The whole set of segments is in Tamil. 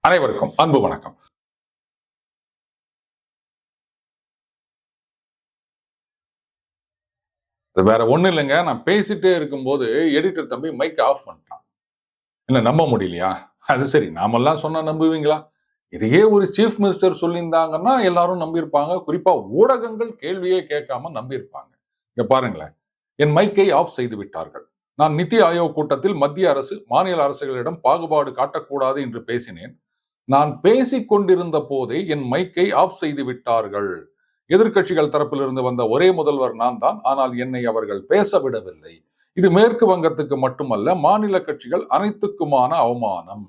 அனைவருக்கும் அன்பு வணக்கம். வேற ஒண்ணும் இல்லைங்க. நான் பேசிட்டே இருக்கும்போது எடிட்டர் தம்பி மைக் ஆஃப் பண்ணிட்டான். என்ன நம்ப முடியலையா? அது சரி நாமெல்லாம் சொன்னா நம்புவீங்களா? இதையே ஒரு சீஃப் மினிஸ்டர் சொல்லியிருந்தாங்கன்னா எல்லாரும் நம்பியிருப்பாங்க. குறிப்பா ஊடகங்கள் கேள்வியே கேட்காம நம்பியிருப்பாங்க. இங்க பாருங்களேன். என் மைக்கை ஆஃப் செய்து விட்டார்கள். நான் நித்தி ஆயோக் கூட்டத்தில் மத்திய அரசு மாநில அரசுகளிடம் பாகுபாடு காட்டக்கூடாது என்று பேசினேன். நான் பேசிக் கொண்டிருந்த போதே என் மைக்கை ஆஃப் செய்து விட்டார்கள். எதிர்க்கட்சிகள் தரப்பிலிருந்து வந்த ஒரே முதல்வர் நான் தான். ஆனால் என்னை அவர்கள் பேச விடவில்லை இது மேற்கு வங்கத்துக்கு மட்டுமல்ல மாநில கட்சிகள் அனைத்துக்குமான அவமானம்.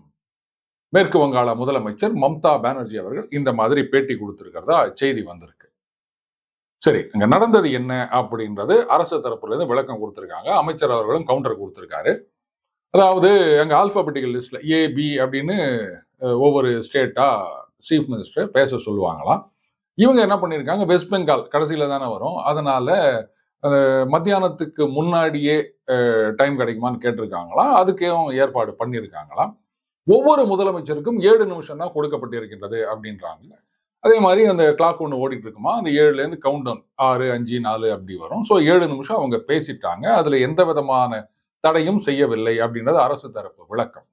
மேற்கு வங்காள முதலமைச்சர் மம்தா பானர்ஜி அவர்கள் இந்த மாதிரி பேட்டி கொடுத்திருக்கிறதா? செய்தி வந்திருக்கு. சரி அங்க நடந்தது என்ன அப்படின்றது அரசு தரப்புல இருந்து விளக்கம் கொடுத்திருக்காங்க. அமைச்சர் அவர்களும் கவுண்டர் கொடுத்திருக்காரு. அதாவது அங்க ஆல்பாபெட்டிக்கல் லிஸ்ட்ல ஏ பி அப்படின்னு ஒவ்வொரு ஸ்டேட்டா சீஃப் மினிஸ்டர் பேச சொல்லுவாங்களாம். இவங்க என்ன பண்ணியிருக்காங்க வெஸ்ட் பெங்கால் கடைசியில தானே வரும். அதனால மத்தியானத்துக்கு முன்னாடியே டைம் கிடைக்குமான்னு கேட்டிருக்காங்களாம். அதுக்கும் ஏற்பாடு பண்ணியிருக்காங்களாம் ஒவ்வொரு முதலமைச்சருக்கும் ஏழு நிமிஷம் தான் கொடுக்கப்பட்டிருக்கின்றது அப்படின்றாங்க. அதே மாதிரி அந்த கிளாக் ஒன்று ஓடிட்டு இருக்குமா அந்த ஏழுல இருந்து கவுண்ட் டவுன் ஆறு அஞ்சு நாலு அப்படி வரும். ஸோ ஏழு நிமிஷம் அவங்க பேசிட்டாங்க. அதுல எந்த விதமான தடையும் செய்யவில்லை அப்படின்றது அரசு தரப்பு விளக்கம்.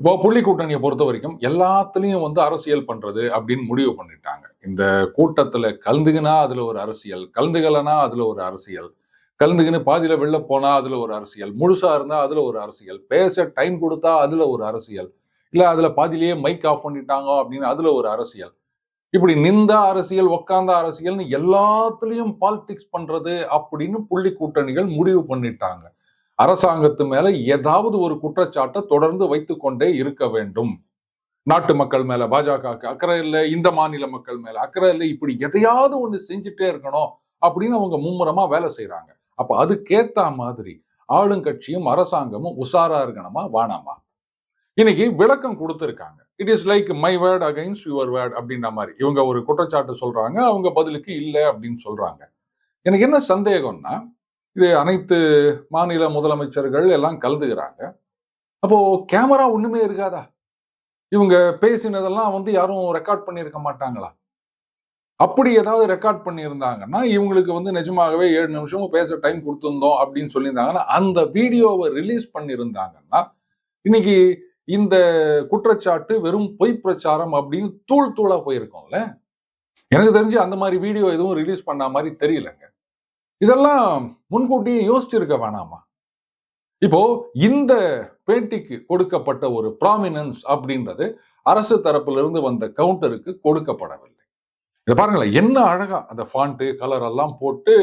இப்போ புள்ளி கூட்டணியை பொறுத்த வரைக்கும் எல்லாத்துலயும் வந்து அரசியல் பண்றது அப்படின்னு முடிவு பண்ணிட்டாங்க. இந்த கூட்டத்துல கலந்துகினா அதுல ஒரு அரசியல் கலந்துகலனா அதுல ஒரு அரசியல் கலந்துக்கின்னு பாதியில வெளில போனால் அதுல ஒரு அரசியல் முழுசா இருந்தால் அதுல ஒரு அரசியல் பேச டைம் கொடுத்தா அதுல ஒரு அரசியல் இல்ல அதுல பாதியிலேயே மைக் ஆஃப் பண்ணிட்டாங்க அப்படின்னு அதுல ஒரு அரசியல். இப்படி நிந்த அரசியல் உக்காந்த அரசியல்னு எல்லாத்துலயும் பாலிடிக்ஸ் பண்றது அப்படின்னு புள்ளி கூட்டணிகள் முடிவு பண்ணிட்டாங்க. அரசாங்கத்து மேல ஏதாவது ஒரு குற்றச்சாட்டை தொடர்ந்து வைத்துக்கொண்டே இருக்க வேண்டும். நாட்டு மக்கள் மேல பாஜகவுக்கு அக்கறை இல்லை இந்த மாநில மக்கள் மேல அக்கறை இல்லை இப்படி எதையாவது ஒண்ணு செஞ்சுட்டே இருக்கணும் அப்படின்னு அவங்க மும்முரமா வேலை செய்யறாங்க அப்ப அதுக்கேத்த மாதிரி ஆளுங்கட்சியும் அரசாங்கமும் உஷாரா இருக்கணுமா வானாமா இன்னைக்கு விளக்கம் கொடுத்திருக்காங்க. It is like my word against your word அப்படின்ற மாதிரி. இவங்க ஒரு குற்றச்சாட்டு சொல்றாங்க அவங்க பதிலுக்கு இல்லை அப்படின்னு சொல்றாங்க. எனக்கு என்ன சந்தேகம்னா இது அனைத்து மாநில முதலமைச்சர்கள் எல்லாம் கலந்துக்கிறாங்க. அப்போ கேமரா ஒண்ணுமே இருக்காதா? இவங்க பேசினதெல்லாம் வந்து யாரும் ரெக்கார்ட் பண்ணியிருக்க மாட்டாங்களா? அப்படி ஏதாவது ரெக்கார்ட் பண்ணியிருந்தாங்கன்னா இவங்களுக்கு வந்து நிஜமாகவே ஏழு நிமிஷமும் பேச டைம் கொடுத்துருந்தோம் அப்படின்னு சொல்லியிருந்தாங்கன்னா அந்த வீடியோவை ரிலீஸ் பண்ணியிருந்தாங்கன்னா இன்னைக்கு இந்த குற்றச்சாட்டு வெறும் பொய் பிரச்சாரம் அப்படின்னு தூள் தூளா போயிருக்கோம்ல. எனக்கு தெரிஞ்சு அந்த மாதிரி வீடியோ எதுவும் ரிலீஸ் பண்ண மாதிரி தெரியலங்க. இதெல்லாம் முன்கூட்டியே யோசிச்சிருக்க வேணாமா? இப்போ இந்த பேட்டிக்கு கொடுக்கப்பட்ட ஒரு ப்ராமினன்ஸ் அப்படின்றது அரசு தரப்பிலிருந்து வந்த கவுண்டருக்கு கொடுக்கப்படவில்லை. இதை பாருங்களேன் என்ன அழகா அந்த ஃபாண்ட்டு கலர் எல்லாம் போட்டு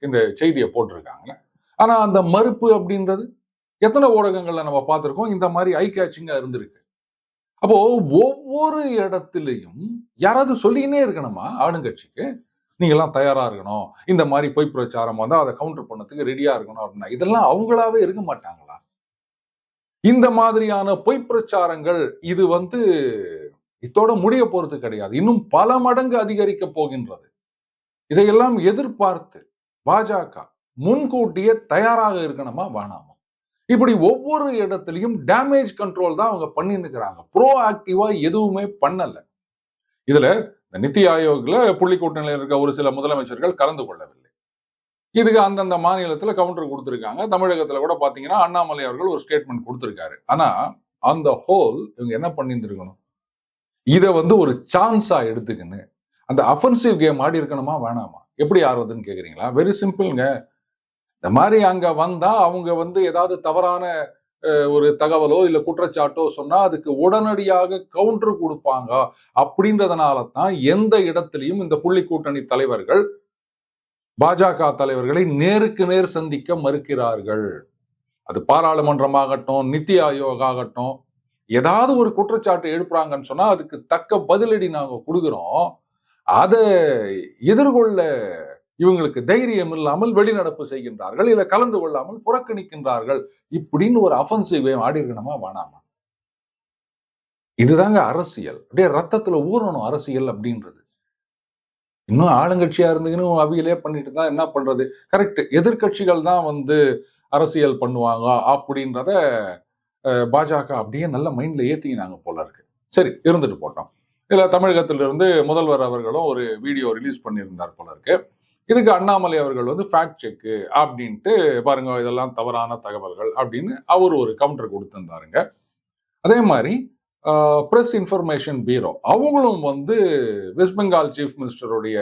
இந்த செய்தியை போட்டிருக்காங்க. ஆனா அந்த மறுப்பு அப்படின்றது? எத்தனை ஊடகங்கள்ல நம்ம பார்த்திருக்கோம்? இந்த மாதிரி ஐ கேச்சிங்கா இருந்திருக்கு. அப்போ ஒவ்வொரு இடத்துலையும் யாராவது சொல்லிக்கினே இருக்கணுமா? ஆளுங்கட்சிக்கு நீங்கெல்லாம் தயாரா இருக்கணும். இந்த மாதிரி பொய் பிரச்சாரம் வந்தால் அதை கவுண்டர் பண்ணதுக்கு ரெடியா இருக்கணும் அப்படின்னா இதெல்லாம் அவங்களாவே இருக்க மாட்டாங்களா? இந்த மாதிரியான பொய் பிரச்சாரங்கள் இது வந்து இதோட முடிய போறது கிடையாது. இன்னும் பல மடங்கு அதிகரிக்க போகின்றது. இதையெல்லாம் எதிர்பார்த்து பாஜக முன்கூட்டியே தயாராக இருக்கணுமா? வேணாமா? இப்படி ஒவ்வொரு இடத்துலையும் டேமேஜ் கண்ட்ரோல் தான் அவங்க பண்ணின்னு இருக்கிறாங்க ப்ரோ ஆக்டிவா எதுவுமே பண்ணல. இதுல இந்த நித்தி ஆயோக்ல புள்ளி கூட்டணியில் இருக்க ஒரு சில முதலமைச்சர்கள் கலந்து கொள்ளவில்லை. இதுக்கு அந்தந்த மாநிலத்துல கவுண்டர் கொடுத்துருக்காங்க. தமிழகத்துல கூட பாத்தீங்கன்னா அண்ணாமலை அவர்கள் ஒரு ஸ்டேட்மெண்ட் கொடுத்துருக்காரு. ஆனா அந்த ஹோல் இவங்க என்ன பண்ணியிருந்துருக்கணும் இதை வந்து ஒரு சான்ஸா எடுத்துக்கின்னு. அந்த அஃபென்சிவ் கேம் ஆடி இருக்கணுமா வேணாமா? எப்படி ஆடுறதுன்னு கேக்குறீங்களா? வெரி சிம்பிள்ங்க இந்த மாதிரி அங்க வந்தா அவங்க வந்து ஏதாவது தவறான ஒரு தகவலோ இல்ல குற்றச்சாட்டோ சொன்னா அதுக்கு உடனடியாக கவுண்டர் கொடுப்பாங்க. அப்படின்றதுனால தான் எந்த இடத்துலையும் இந்த புள்ளி கூட்டணி தலைவர்கள் பாஜக தலைவர்களை நேருக்கு நேர் சந்திக்க மறுக்கிறார்கள். அது பாராளுமன்றமாகட்டும் நித்தி ஆயோக் ஆகட்டும் ஏதாவது ஒரு குற்றச்சாட்டு எழுப்புறாங்கன்னு சொன்னா அதுக்கு தக்க பதிலடி நாங்க கொடுக்குறோம். அதை எதிர்கொள்ள இவங்களுக்கு தைரியம் இல்லாமல் வெளிநடப்பு செய்கின்றார்கள். இல்லை கலந்து கொள்ளாமல் புறக்கணிக்கின்றார்கள். இப்படின்னு ஒரு அஃபென்சிவ் ஆடி இருக்கணுமா வேணாமா? இதுதாங்க அரசியல். அப்படியே ரத்தத்துல ஊறணும் அரசியல் அப்படின்றது. இன்னும் ஆளுங்கட்சியா இருந்துங்கன்னு அவியலே பண்ணிட்டு தான் என்ன பண்றது? கரெக்ட். எதிர்க்கட்சிகள் தான் வந்து அரசியல் பண்ணுவாங்க அப்படின்றத பாஜக அப்படியே நல்ல மைண்ட்ல ஏத்திக்கினாங்க போல இருக்கு. சரி இருந்துட்டு போட்டோம். இதுல தமிழகத்திலிருந்து முதல்வர் அவர்களும் ஒரு வீடியோ ரிலீஸ் பண்ணியிருந்தார் போல இருக்கு. இதுக்கு அண்ணாமலை அவர்கள் வந்து ஃபேக்ட் செக்கு அப்படின்ட்டு பாருங்க இதெல்லாம் தவறான தகவல்கள் அப்படின்னு அவர் ஒரு கவுண்டர் கொடுத்துருந்தாருங்க. அதே மாதிரி ப்ரெஸ் இன்ஃபர்மேஷன் பீரோ அவங்களும் வந்து வெஸ்ட் பெங்கால் சீஃப் மினிஸ்டருடைய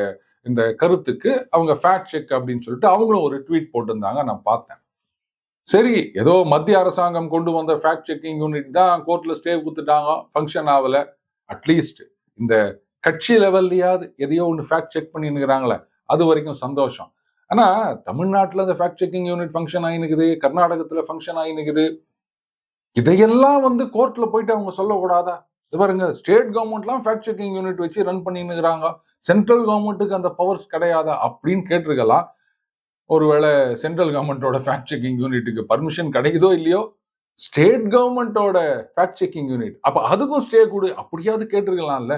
இந்த கருத்துக்கு அவங்க ஃபேக்ட் செக் அப்படின்னு சொல்லிட்டு அவங்களும் ஒரு ட்வீட் போட்டிருந்தாங்க நான் பார்த்தேன். சரி ஏதோ மத்திய அரசாங்கம் கொண்டு வந்த ஃபேக்ட் செக்கிங் யூனிட் தான் கோர்ட்டில் ஸ்டே கொடுத்துட்டாங்க ஃபங்க்ஷன் ஆகல. அட்லீஸ்ட் இந்த கட்சி லெவல்லையாவது எதையோ ஒன்று ஃபேக்ட் செக் பண்ணினுக்கிறாங்களே அது வரைக்கும் சந்தோஷம். ஆனா தமிழ்நாட்டில் அந்த ஃபேக்ட் செக்கிங் யூனிட் ஃபங்க்ஷன் ஆகினுக்குது கர்நாடகத்தில் ஃபங்க்ஷன் ஆகினுக்குது இதையெல்லாம் வந்து கோர்ட்டில் போயிட்டு அவங்க சொல்லக்கூடாதா? இது பாருங்க ஸ்டேட் கவர்மெண்ட்லாம் ஃபேக்ட் செக்கிங் யூனிட் வச்சு ரன் பண்ணினுக்கிறாங்க சென்ட்ரல் கவர்மெண்ட்டுக்கு அந்த பவர்ஸ் கிடையாதா? அப்படின்னு கேட்டிருக்கலாம். ஒருவேளை சென்ட்ரல் கவர்மெண்டோட ஃபேக்ட் செக்கிங் யூனிட்டுக்கு பர்மிஷன் கிடைக்குதோ இல்லையோ? ஸ்டேட் கவர்மெண்ட்டோட ஃபேக்ட் செக்கிங் யூனிட் அப்போ அதுக்கும் ஸ்டே கொடு அப்படியாவது கேட்டிருக்கலாம்ல.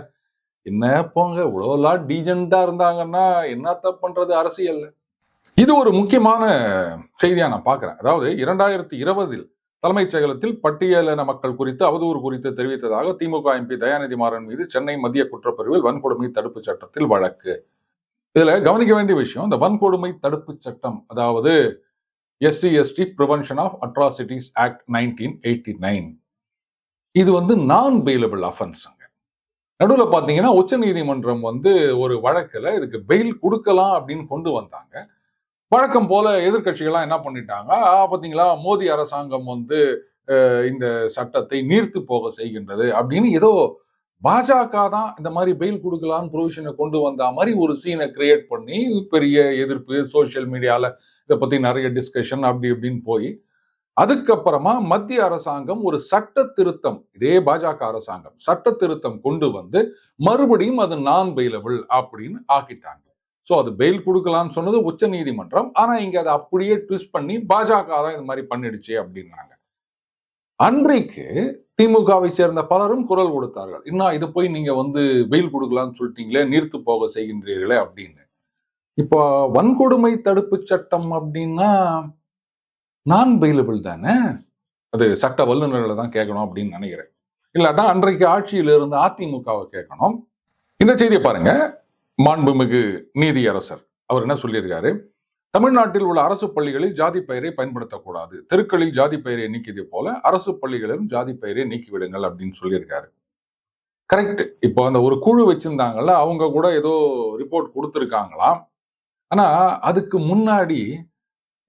என்ன போங்க இவ்வளோலாம் டீஜெண்டாக இருந்தாங்கன்னா என்னத்த பண்றது அரசியல்? இது ஒரு முக்கியமான செய்தியாக நான் பார்க்குறேன் அதாவது இரண்டாயிரத்தி இருபதில் தலைமைச் செயலகத்தில் பட்டியலின மக்கள் குறித்து அவதூறு குறித்து தெரிவித்ததாக திமுக எம்பி தயாநிதி மாறன் மீது சென்னை மத்திய குற்றப்பிரிவில் வன்கொடுமை தடுப்பு சட்டத்தில் வழக்கு. இதில் கவனிக்க வேண்டிய விஷயம் இந்த வன்கொடுமை தடுப்பு சட்டம் அதாவது SC ST prevention of atrocities act nineteen eighty nine இது வந்து நான் பெயிலபிள் அஃபென்ஸ் நடுவில் பார்த்தீங்கன்னா உச்சநீதிமன்றம் வந்து ஒரு வழக்கில் இதுக்கு பெயில் கொடுக்கலாம் அப்படின்னு கொண்டு வந்தாங்க. வழக்கம் போல எதிர்க்கட்சிகள்லாம் என்ன பண்ணிட்டாங்க? பார்த்தீங்களா மோதி மோடி அரசாங்கம் வந்து இந்த சட்டத்தை நீர்த்து போக செய்கின்றது அப்படின்னு ஏதோ பாஜக தான் இந்த மாதிரி பெயில் கொடுக்கலான்னு ப்ரொவிஷனை கொண்டு வந்த மாதிரி ஒரு சீனை கிரியேட் பண்ணி பெரிய எதிர்ப்பு சோஷியல் மீடியாவில் இதை பற்றி நிறைய டிஸ்கஷன் அப்படி இப்படின்னு போய் அதுக்கப்புறமா மத்திய அரசாங்கம் ஒரு சட்ட திருத்தம் இதே பாஜக அரசாங்கம் சட்ட திருத்தம் கொண்டு வந்து மறுபடியும் அது நான் பெயிலபிள் அப்படின்னு ஆக்கிட்டாங்க. ஸோ அது பெயில் கொடுக்கலாம்னு சொன்னது உச்ச நீதிமன்றம். ஆனால் இங்கே அதை அப்படியே ட்விஸ்ட் பண்ணி பாஜக தான் இது மாதிரி பண்ணிடுச்சு அப்படின்னாங்க. அன்றைக்கு திமுகவை சேர்ந்த பலரும் குரல் கொடுத்தார்கள். இன்னும் இது போய் நீங்க வந்து பெயில் கொடுக்கலாம்னு சொல்லிட்டீங்களே நீர்த்து போக செய்கின்றீர்களே அப்படின்னு. இப்போ வன்கொடுமை தடுப்பு சட்டம் அப்படின்னா நான் பெயிலபிள் தானே? அது சட்ட வல்லுநர்களை தான் கேட்கணும் அப்படின்னு நினைக்கிறேன். இல்லாட்டா அன்றைக்கு ஆட்சியில் இருந்த அதிமுகவை கேட்கணும். இந்த செய்தியை பாருங்க. மாண்புமிகு நீதியரசர் அவர் என்ன சொல்லியிருக்காரு? தமிழ்நாட்டில் உள்ள அரசு பள்ளிகளில் ஜாதி பெயரை பயன்படுத்தக்கூடாது. தெருக்களில் ஜாதி பெயரை நீக்கியது போல அரசு பள்ளிகளிலும் ஜாதி பெயரை நீக்கிவிடுங்கள் அப்படின்னு சொல்லியிருக்காரு. கரெக்ட் இப்போ அந்த ஒரு குழு வச்சிருந்தாங்கல்ல அவங்க கூட ஏதோ ரிப்போர்ட் கொடுத்துருக்காங்களாம். ஆனா அதுக்கு முன்னாடி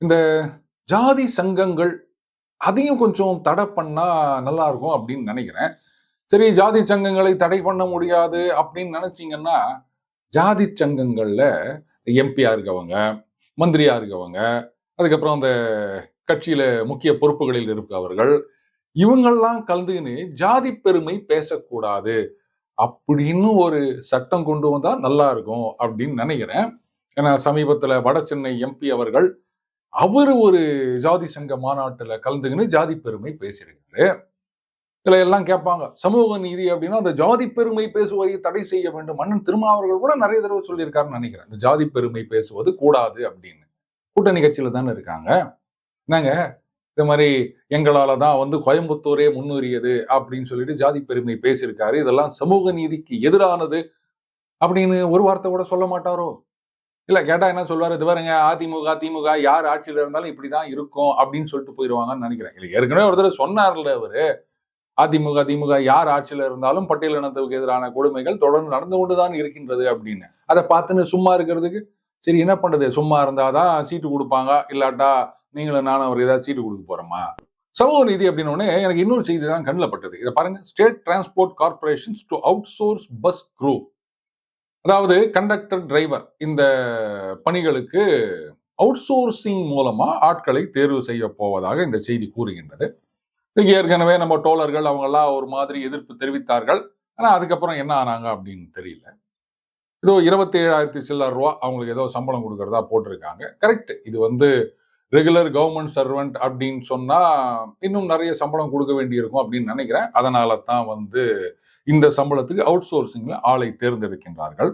இந்த ஜாதி சங்கங்கள் அதையும் கொஞ்சம் தடை பண்ணா நல்லா இருக்கும் அப்படின்னு நினைக்கிறேன். சரி ஜாதி சங்கங்களை தடை பண்ண முடியாது அப்படின்னு நினைச்சிங்கன்னா ஜாதி சங்கங்கள்ல எம்பியா இருக்கவங்க மந்திரியா இருக்கவங்க அதுக்கப்புறம் அந்த கட்சியில முக்கிய பொறுப்புகளில் இருப்பவர்கள் இவங்கெல்லாம் கலந்துக்கின்னு ஜாதி பெருமை பேசக்கூடாது அப்படின்னு ஒரு சட்டம் கொண்டு வந்தா நல்லா இருக்கும் அப்படின்னு நினைக்கிறேன். ஏன்னா சமீபத்துல வட சென்னை எம்பி அவர்கள் அவர் ஒரு ஜாதி சங்க மாநாட்டுல கலந்துக்கின்னு ஜாதி பெருமை பேசியிருக்காரு. இதில் எல்லாம் கேட்பாங்க சமூக நீதி அப்படின்னா அந்த ஜாதி பெருமை பேசுவதை தடை செய்ய வேண்டும். மன்னன் திருமாவர்கள் கூட நிறைய தடவை சொல்லியிருக்காருன்னு நினைக்கிறேன். இந்த ஜாதி பெருமை பேசுவது கூடாது அப்படின்னு. கூட்டணி கட்சியில தானே இருக்காங்க. என்னங்க? இந்த மாதிரி எங்களால தான் வந்து கோயம்புத்தூரே முன்னேறியது அப்படின்னு சொல்லிட்டு ஜாதி பெருமை பேசியிருக்காரு. இதெல்லாம் சமூக நீதிக்கு எதிரானது அப்படின்னு ஒரு வார்த்தை கூட சொல்ல மாட்டாரோ? இல்ல கேட்டா என்ன சொல்வாரு? இது பாருங்க அதிமுக திமுக யார் ஆட்சியில் இருந்தாலும் இப்படிதான் இருக்கும் அப்படின்னு சொல்லிட்டு போயிடுவாங்கன்னு நினைக்கிறேன். இல்ல ஏற்கனவே ஒருத்தர் சொன்னார்ல அவரு. அதிமுக திமுக யார் ஆட்சியில இருந்தாலும் பட்டியலினத்துக்கு எதிரான கொடுமைகள் தொடர்ந்து நடந்து கொண்டுதான் இருக்கின்றது அப்படின்னு. அதை பார்த்துன்னு சும்மா இருக்கிறதுக்கு? சரி என்ன பண்றது? சும்மா இருந்தாதான் சீட்டு கொடுப்பாங்க. இல்லாட்டா நீங்களும் நானும் அவர் ஏதாவது சீட்டு கொடுக்க போறோமா? சமூக நீதி அப்படின்னு உடனே எனக்கு இன்னொரு செய்தி தான் கண்ணில் பட்டது. இதை பாருங்க. State transport corporations to outsource bus group அதாவது கண்டக்டர் டிரைவர் இந்த பணிகளுக்கு அவுட் சோர்சிங் மூலமா ஆட்களை தேர்வு செய்ய போவதாக இந்த செய்தி கூறுகின்றது. இதுக்கு ஏற்கனவே நம்ம டோலர்கள் அவங்கெல்லாம் ஒரு மாதிரி எதிர்ப்பு தெரிவித்தார்கள். ஆனால் அதுக்கப்புறம் என்ன ஆனாங்க அப்படின்னு தெரியல. இதோ இருபத்தி ஏழாயிரத்தி சில்லர் ரூபா அவங்களுக்கு ஏதோ சம்பளம் கொடுக்கறதா போட்டிருக்காங்க. கரெக்ட் இது வந்து ரெகுலர் கவர்மெண்ட் சர்வெண்ட் அப்படின்னு சொன்னால் இன்னும் நிறைய சம்பளம் கொடுக்க வேண்டியிருக்கும் அப்படின்னு நினைக்கிறேன். அதனால தான் வந்து இந்த சம்பளத்துக்கு அவுட் சோர்சிங்கில் ஆளை தேர்ந்தெடுக்கின்றார்கள்.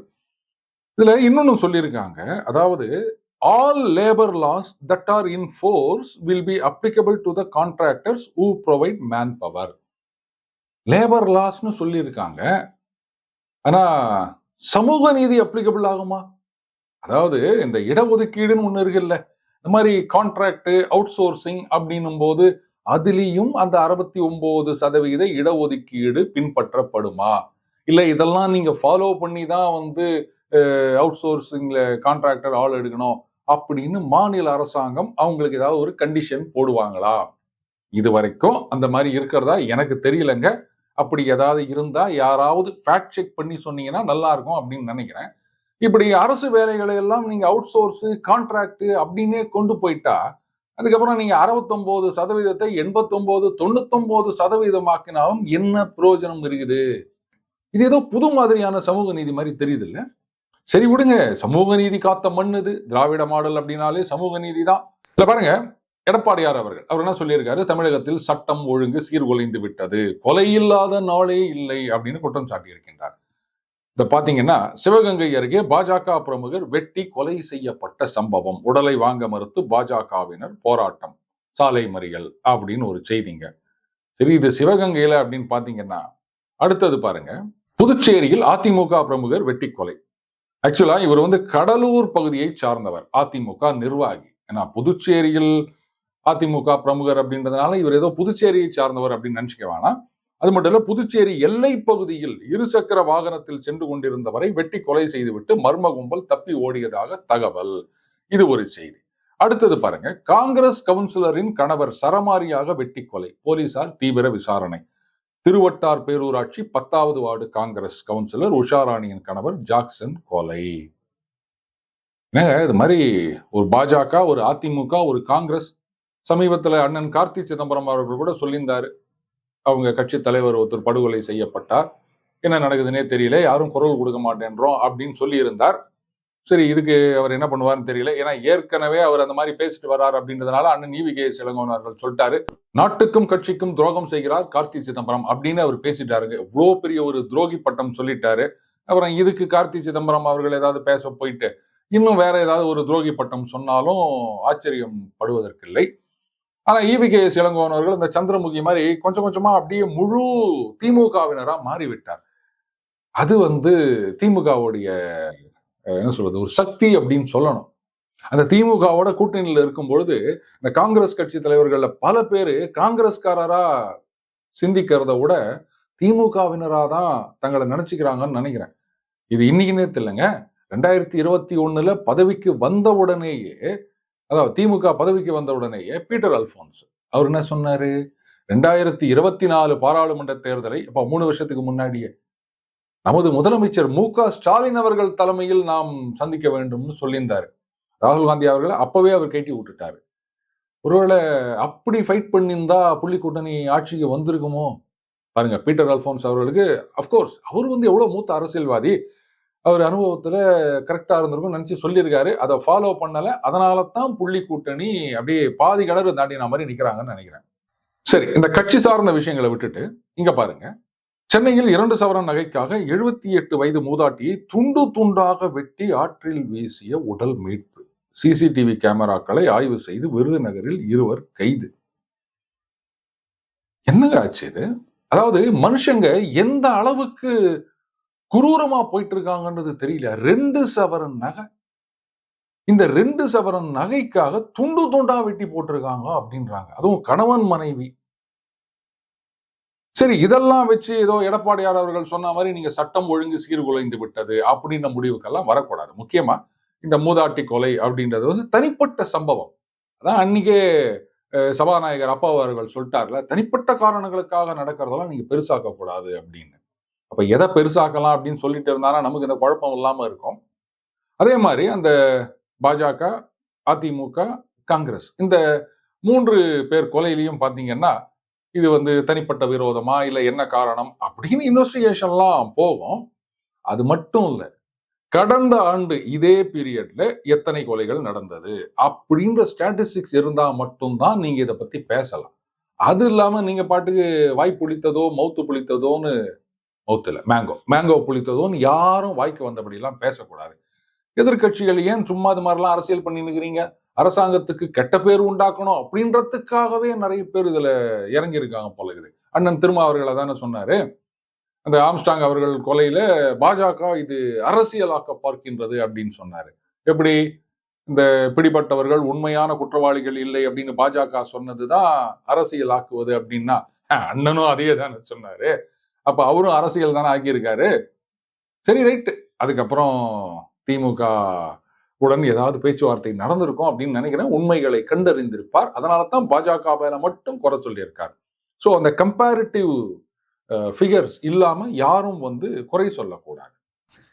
இதில் இன்னொன்னு சொல்லியிருக்காங்க. அதாவது all labour laws that are in force will be applicable to the contractors who provide manpower labour லாஸ்னு சொல்லியிருக்காங்க. ஆனால் சமூக நீதி அப்ளிகபிள் ஆகுமா? அதாவது இந்த இடஒதுக்கீடுன்னு ஒன்று இருக்குல்ல. இந்த மாதிரி கான்ட்ராக்ட் அவுட் சோர்சிங் அப்படின்னும் போது அதுலேயும் அந்த அறுபத்தி ஒன்பது சதவிகித இடஒதுக்கீடு பின்பற்றப்படுமா? இல்லை இதெல்லாம் நீங்கள் ஃபாலோ பண்ணி தான் வந்து அவுட் சோர்சிங்கில் கான்ட்ராக்டர் ஆள் எடுக்கணும் அப்படின்னு மாநில அரசாங்கம் அவங்களுக்கு ஏதாவது ஒரு கண்டிஷன் போடுவாங்களா? இது வரைக்கும் அந்த மாதிரி இருக்கிறதா எனக்கு தெரியலங்க. அப்படி ஏதாவது இருந்தால் யாராவது ஃபேக்ட் செக் பண்ணி சொன்னீங்கன்னா நல்லா இருக்கும் அப்படின்னு நினைக்கிறேன். இப்படி அரசு வேலைகளை எல்லாம் நீங்க அவுட் சோர்ஸு கான்ட்ராக்ட் அப்படின்னே கொண்டு போயிட்டா அதுக்கப்புறம் நீங்க அறுபத்தொன்பது சதவீதத்தை எண்பத்தொன்பது தொண்ணூத்தொன்பது சதவீதமாக்கினாலும் என்ன பிரயோஜனம் இருக்குது? இது ஏதோ புது மாதிரியான சமூக நீதி மாதிரி தெரியுது இல்ல சரி விடுங்க சமூக நீதி காத்த மண் இது திராவிட மாடல் அப்படின்னாலே சமூக நீதி தான். இல்ல பாருங்க எடப்பாடியார் அவர்கள் அவர் என்ன சொல்லியிருக்காரு? தமிழகத்தில் சட்டம் ஒழுங்கு சீர்குலைந்து விட்டது. கொலை இல்லாத நாளே இல்லை அப்படின்னு குற்றம் சாட்டியிருக்கின்றார். இந்த பாத்தீங்கன்னா சிவகங்கை அருகே பாஜக பிரமுகர் வெட்டி கொலை செய்யப்பட்ட சம்பவம். உடலை வாங்க மறுத்து பாஜகவினர் போராட்டம். சாலை மறியல் அப்படின்னு ஒரு செய்திங்க. சரி இது சிவகங்கையில அப்படின்னு பாத்தீங்கன்னா அடுத்தது பாருங்க. புதுச்சேரியில் அதிமுக பிரமுகர் வெட்டி கொலை. ஆக்சுவலா இவர் வந்து கடலூர் பகுதியை சார்ந்தவர். அதிமுக நிர்வாகி. ஏன்னா புதுச்சேரியில் அதிமுக பிரமுகர் அப்படின்றதுனால இவர் ஏதோ புதுச்சேரியை சார்ந்தவர் அப்படின்னு நினச்சிக்க வேணாம். அது மட்டும் இல்ல புதுச்சேரி எல்லை பகுதியில் இருசக்கர வாகனத்தில் சென்று கொண்டிருந்தவரை வெட்டி கொலை செய்துவிட்டு மர்ம கும்பல் தப்பி ஓடியதாக தகவல். இது ஒரு செய்தி. அடுத்தது பாருங்க காங்கிரஸ் கவுன்சிலரின் கணவர் சரமாரியாக வெட்டி கொலை போலீசார் தீவிர விசாரணை. திருவட்டார் பேரூராட்சி பத்தாவது வார்டு காங்கிரஸ் கவுன்சிலர் உஷாராணியின் கணவர் ஜாக்சன் கொலை. என்னங்க இது மாதிரி ஒரு பாஜக ஒரு அதிமுக ஒரு காங்கிரஸ் சமீபத்துல அண்ணன் கார்த்தி சிதம்பரம் அவர்கள் கூட சொல்லியிருந்தாரு. அவங்க கட்சி தலைவர் ஒருத்தர் படுகொலை செய்யப்பட்டார். என்ன நடக்குதுன்னே தெரியல. யாரும் குரல் கொடுக்க மாட்டேன்றோம் அப்படின்னு சொல்லியிருந்தார். சரி இதுக்கு அவர் என்ன பண்ணுவார்னு தெரியல. ஏன்னா ஏற்கனவே அவர் அந்த மாதிரி பேசிட்டு வர்றார் அப்படின்றதுனால அண்ணன் ஈவி கே. இளங்கோவன் சொல்லிட்டாரு. நாட்டுக்கும் கட்சிக்கும் துரோகம் செய்கிறார் கார்த்தி சிதம்பரம் அப்படின்னு அவர் பேசிட்டாருங்க இவ்வளோ பெரிய ஒரு துரோகி பட்டம் சொல்லிட்டாரு. அப்புறம் இதுக்கு கார்த்தி சிதம்பரம் அவர்கள் ஏதாவது பேச போயிட்டு இன்னும் வேற ஏதாவது ஒரு துரோகி பட்டம் சொன்னாலும் ஆச்சரியம் படுவதற்கில்லை. ஆனா இபிகேஎஸ் கே இளங்கோவன் அவர்கள் இந்த சந்திரமுகி மாதிரி கொஞ்சம் கொஞ்சமா அப்படியே முழு திமுகவினரா மாறிவிட்டார். அது வந்து திமுகவுடைய என்ன சொல்றது ஒரு சக்தி அப்படின்னு சொல்லணும். அந்த திமுகவோட கூட்டணியில் இருக்கும் பொழுது இந்த காங்கிரஸ் கட்சி தலைவர்கள்ல பல பேர் காங்கிரஸ்காரரா சிந்திக்கிறத விட திமுகவினரா தான் தங்களை நினைச்சுக்கிறாங்கன்னு நினைக்கிறேன். இது இன்னைக்கு நேரத்து இல்லைங்க. ரெண்டாயிரத்தி இருபத்தி ஒண்ணுல பதவிக்கு வந்த உடனேயே அதாவது திமுக பதவிக்கு வந்த உடனேயே பீட்டர் அல்போன்ஸ் அவர் என்ன சொன்னாரு? ரெண்டாயிரத்தி இருபத்தி நாலு பாராளுமன்ற தேர்தலை இப்ப மூணு வருஷத்துக்கு முன்னாடியே. நமது முதலமைச்சர் மு க ஸ்டாலின் அவர்கள் தலைமையில் நாம் சந்திக்க வேண்டும்னு சொல்லியிருந்தாரு. ராகுல் காந்தி அவர்களை அப்பவே அவர் கேட்டி விட்டுட்டாரு. ஒருவேளை அப்படி ஃபைட் பண்ணியிருந்தா புள்ளி கூட்டணி ஆட்சிக்கு வந்திருக்குமோ? பாருங்க பீட்டர் அல்போன்ஸ் அவர்களுக்கு அஃப்கோர்ஸ் அவர் வந்து எவ்வளவு மூத்த அரசியல்வாதி? அவர் அனுபவத்துல கரெக்டா இருந்திருக்கும் நினச்சி சொல்லியிருக்காரு. அதை ஃபாலோ பண்ணல. அதனால தான் புள்ளி கூட்டணி அப்படியே பாதி கிணறு தாண்டின மாதிரி நிக்கிறாங்கன்னு நினைக்கிறேன். சரி இந்த கட்சி சார்ந்த விஷயங்களை விட்டுட்டு இங்க பாருங்க. சென்னையில் இரண்டு சவரன் நகைக்காக எழுபத்தி எட்டு வயது மூதாட்டியை துண்டு துண்டாக வெட்டி ஆற்றில் வீசிய உடல் மீட்பு. சிசிடிவி கேமராக்களை ஆய்வு செய்து விருதுநகரில் இருவர் கைது. என்னங்க ஆச்சு இது? அதாவது மனுஷங்க எந்த அளவுக்கு குரூரமா போயிட்டு இருக்காங்கன்றது தெரியல. ரெண்டு சவரன் நகை. இந்த ரெண்டு சவரன் நகைக்காக துண்டு துண்டா வெட்டி போட்டிருக்காங்க அப்படின்றாங்க. அதுவும் கணவன் மனைவி. சரி இதெல்லாம் வச்சு ஏதோ எடப்பாடியார் அவர்கள் சொன்ன மாதிரி நீங்க சட்டம் ஒழுங்கு சீர்குலைந்து விட்டது அப்படின்ற முடிவுக்கெல்லாம் வரக்கூடாது. முக்கியமா இந்த மூதாட்டி கொலை அப்படின்றது வந்து தனிப்பட்ட சம்பவம். அதான் அன்னைக்கே சபாநாயகர் அப்பா அவர்கள் சொல்லிட்டார்ல தனிப்பட்ட காரணங்களுக்காக நடக்கிறதெல்லாம் நீங்க பெருசாக்க கூடாது அப்படின்னு. அப்போ எதை பெருசாக்கலாம் அப்படின்னு சொல்லிட்டு இருந்தானா நமக்கு இந்த குழப்பம் இல்லாமல் இருக்கும். அதே மாதிரி அந்த பாஜக அதிமுக காங்கிரஸ் இந்த மூன்று பேர் கொலையிலையும் பார்த்தீங்கன்னா இது வந்து தனிப்பட்ட விரோதமா இல்லை என்ன காரணம் அப்படின்னு இன்வெஸ்டிகேஷன்லாம் போகும். அது மட்டும் இல்லை கடந்த ஆண்டு இதே பீரியட்ல எத்தனை கொலைகள் நடந்தது அப்படின்ற ஸ்டாட்டிஸ்டிக்ஸ் இருந்தா மட்டும்தான் நீங்க இதை பத்தி பேசலாம். அது இல்லாம நீங்க பாட்டுக்கு வாய் புளித்ததோ மவுத்து புளித்ததோன்னு மவுத்துல. மேங்கோ மேங்கோ புளித்ததும் யாரும் வாய்க்கு வந்தபடியெல்லாம் பேசக்கூடாது. எதிர்க்கட்சிகள் ஏன் சும்மா இது மாதிரிலாம் அரசியல் பண்ணி நிக்கிறீங்க அரசாங்கத்துக்கு கெட்ட பேர் உண்டாக்கணும் அப்படின்றதுக்காகவே நிறைய பேர் இதுல இறங்கி இருக்காங்க போல இருக்குது. அண்ணன் திருமா அவர்களை தானே சொன்னார்? அந்த ஆம்ஸ்டாங் அவர்கள் கொலையில பாஜக இது அரசியலாக்க பார்க்கின்றது அப்படின்னு சொன்னார். எப்படி? இந்த பிடிபட்டவர்கள் உண்மையான குற்றவாளிகள் இல்லை அப்படின்னு பாஜக சொன்னதுதான் அரசியலாக்குவது அப்படின்னா. அண்ணனும் அதே தானே சொன்னாரு. அப்ப அவரும் அரசியல் தானே ஆக்கியிருக்காரு. சரி ரைட்டு. அதுக்கப்புறம் திமுக உடன் ஏதாவது பேச்சுவார்த்தை நடந்திருக்கும் அப்படின்னு நினைக்கிறேன். உண்மைகளை கண்டறிந்திருப்பார். அதனால தான் பாஜக மேல மட்டும் குறை சொல்லியிருக்கார். ஸோ அந்த கம்பேரிட்டிவ் ஃபிகர்ஸ் இல்லாம யாரும் வந்து குறை சொல்லக்கூடாது.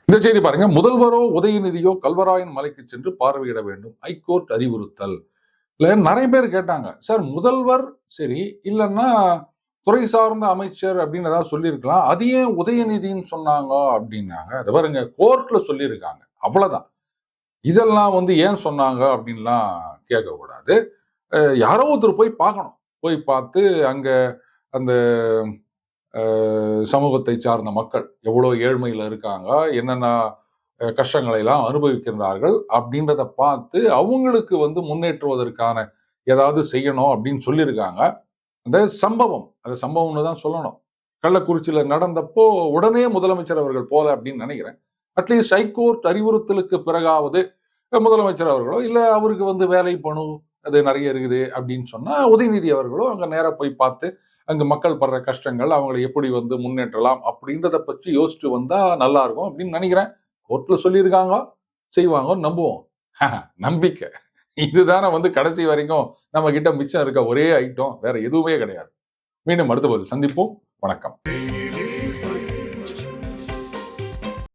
இந்த செய்தி பாருங்க. முதல்வரோ உதயநிதியோ கல்வராயன் மலைக்கு சென்று பார்வையிட வேண்டும். ஹைகோர்ட் அறிவுறுத்தல். நிறைய பேர் கேட்டாங்க. சார் முதல்வர் சரி இல்லைன்னா துறை சார்ந்த அமைச்சர் அப்படின்னு ஏதாவது சொல்லியிருக்கலாம். அது ஏன் உதயநிதின்னு சொன்னாங்க அப்படின்னாங்க. அது பாருங்க கோர்ட்ல சொல்லியிருக்காங்க. அவ்வளவுதான். இதெல்லாம் வந்து ஏன் சொன்னாங்க அப்படின்லாம் கேட்கக்கூடாது. யாரோ ஒருத்தர் போய் பார்க்கணும். போய் பார்த்து அங்க அந்த சமூகத்தை சார்ந்த மக்கள் எவ்வளோ ஏழ்மையில் இருக்காங்க என்னென்ன கஷ்டங்களை எல்லாம் அனுபவிக்கின்றார்கள் அப்படின்றத பார்த்து அவங்களுக்கு வந்து முன்னேற்றுவதற்கான ஏதாவது செய்யணும் அப்படின்னு சொல்லியிருக்காங்க. அந்த சம்பவம். அந்த சம்பவம்னு தான் சொல்லணும். கள்ளக்குறிச்சியில் நடந்தப்போ உடனே முதலமைச்சர் அவர்கள் போல அப்படின்னு நினைக்கிறேன். அட்லீஸ்ட் ஹைகோர்ட் அறிவுறுத்தலுக்கு பிறகாவது முதலமைச்சர் அவர்களோ இல்லை அவருக்கு வந்து வேலை பணு அது நிறைய இருக்குது அப்படின்னு சொன்னால் உதயநிதி அவர்களோ அங்கே நேராக போய் பார்த்து அங்கே மக்கள் படுற கஷ்டங்கள் அவங்களை எப்படி வந்து முன்னேற்றலாம் அப்படின்றத பற்றி யோசிச்சு வந்தால் நல்லா இருக்கும் அப்படின்னு நினைக்கிறேன். கோர்ட்டில் சொல்லியிருக்காங்க செய்வாங்க நம்புவோம். நம்பிக்கை. இதுதானே வந்து கடைசி வரைக்கும் நம்ம கிட்ட மிச்சம் இருக்க ஒரே ஐட்டம் வேற எதுவுமே கிடையாது. மீண்டும் அடுத்த பதில் சந்திப்போம். வணக்கம்.